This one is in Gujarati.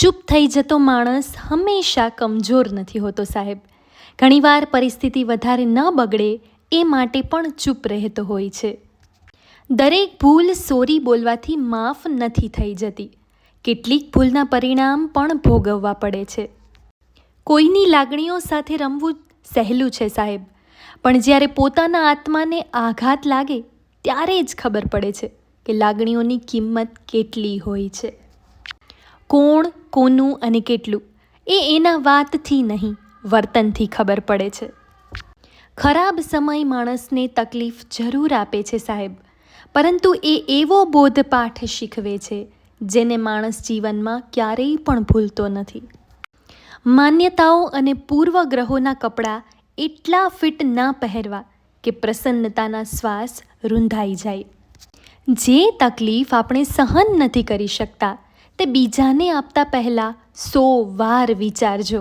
ચૂપ થઈ જતો માણસ હંમેશા કમજોર નથી હોતો સાહેબ. ઘણીવાર પરિસ્થિતિ વધારે ન બગડે એ માટે પણ ચૂપ રહેતો હોય છે. દરેક ભૂલ સોરી બોલવાથી માફ નથી થઈ જતી. કેટલીક ભૂલના પરિણામ પણ ભોગવવા પડે છે. કોઈની લાગણીઓ સાથે રમવું સહેલું છે સાહેબ. પણ જ્યારે પોતાના આત્માને આઘાત લાગે, ત્યારે જ ખબર પડે છે કે લાગણીઓની કિંમત કેટલી હોય છે. કોણ, કોનું અને કેટલું એ એના વાતથી નહીં, વર્તનથી ખબર પડે છે. ખરાબ સમય માણસને તકલીફ જરૂર આપે છે સાહેબ, પરંતુ એ એવો બોધપાઠ શીખવે છે જેને માણસ જીવનમાં ક્યારેય પણ ભૂલતો નથી. માન્યતાઓ અને પૂર્વગ્રહોના કપડાં એટલા ફિટ ના પહેરવા કે પ્રસન્નતાના શ્વાસ રૂંધાઈ જાય. જે તકલીફ આપણે સહન નથી કરી શકતા તે બીજાને આપતા પહેલાં સો વાર વિચારજો.